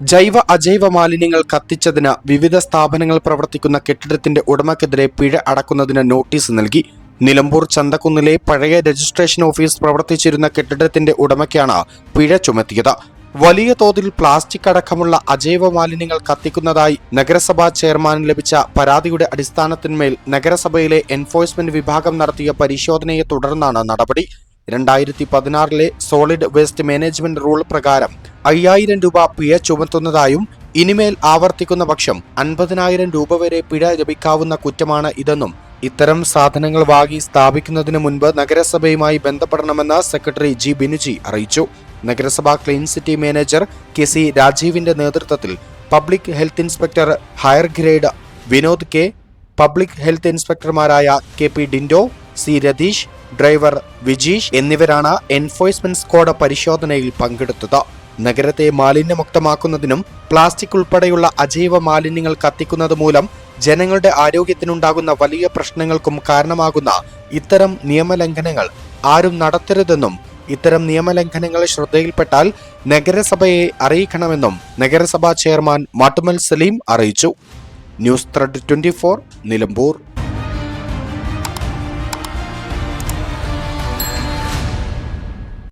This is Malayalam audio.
ജൈവ അജൈവ മാലിന്യങ്ങൾ കത്തിച്ചതിന് വിവിധ സ്ഥാപനങ്ങൾ പ്രവർത്തിക്കുന്ന കെട്ടിടത്തിന്റെ ഉടമയ്ക്കെതിരെ പിഴ അടക്കുന്നതിന് നോട്ടീസ് നൽകി. നിലമ്പൂർ ചന്തക്കുന്നിലെ പഴയ രജിസ്ട്രേഷൻ ഓഫീസ് പ്രവർത്തിച്ചിരുന്ന കെട്ടിടത്തിന്റെ ഉടമയ്ക്കാണ് പിഴ ചുമത്തിയത്. വലിയ തോതിൽ പ്ലാസ്റ്റിക് അടക്കമുള്ള അജൈവ മാലിന്യങ്ങൾ കത്തിക്കുന്നതായി നഗരസഭാ ചെയർമാൻ ലഭിച്ച പരാതിയുടെ അടിസ്ഥാനത്തിന്മേൽ നഗരസഭയിലെ എൻഫോഴ്സ്മെന്റ് വിഭാഗം നടത്തിയ പരിശോധനയെ തുടർന്നാണ് നടപടി. രണ്ടായിരത്തി പതിനാറിലെ സോളിഡ് വേസ്റ്റ് മാനേജ്മെന്റ് റൂൾ പ്രകാരം അയ്യായിരം രൂപ പിഴ ചുമത്തുന്നതായും ഇനിമേൽ ആവർത്തിക്കുന്ന പക്ഷം അൻപതിനായിരം രൂപ വരെ പിഴ ലഭിക്കാവുന്ന കുറ്റമാണ് ഇതെന്നും ഇത്തരം സാധനങ്ങൾ വാങ്ങി സ്ഥാപിക്കുന്നതിന് മുൻപ് നഗരസഭയുമായി ബന്ധപ്പെടണമെന്ന് സെക്രട്ടറി ജി ബിനുജി അറിയിച്ചു. നഗരസഭാ clean city manager K C രാജീവിന്റെ നേതൃത്വത്തിൽ public health inspector higher grade Vinod K public health ഇൻസ്പെക്ടർമാരായ K P Dindo C Ratheesh driver Vijeesh എന്നിവരാണ് എൻഫോഴ്സ്മെന്റ് സ്ക്വാഡ് പരിശോധനയിൽ പങ്കെടുത്തത്. നഗരത്തെ മാലിന്യമുക്തമാക്കുന്നതിനും പ്ലാസ്റ്റിക് ഉൾപ്പെടെയുള്ള അജൈവ മാലിന്യങ്ങൾ കത്തിക്കുന്നത് മൂലം ജനങ്ങളുടെ ആരോഗ്യത്തിനുണ്ടാകുന്ന വലിയ പ്രശ്നങ്ങൾക്കും കാരണമാകുന്ന ഇത്തരം നിയമലംഘനങ്ങൾ ആരും നടത്തരുതെന്നും ഇത്തരം നിയമലംഘനങ്ങൾ ശ്രദ്ധയിൽപ്പെട്ടാൽ നഗരസഭയെ അറിയിക്കണമെന്നും നഗരസഭാ ചെയർമാൻ മാട്ടുമൽ സലീം അറിയിച്ചു. News thread twenty Nilambur.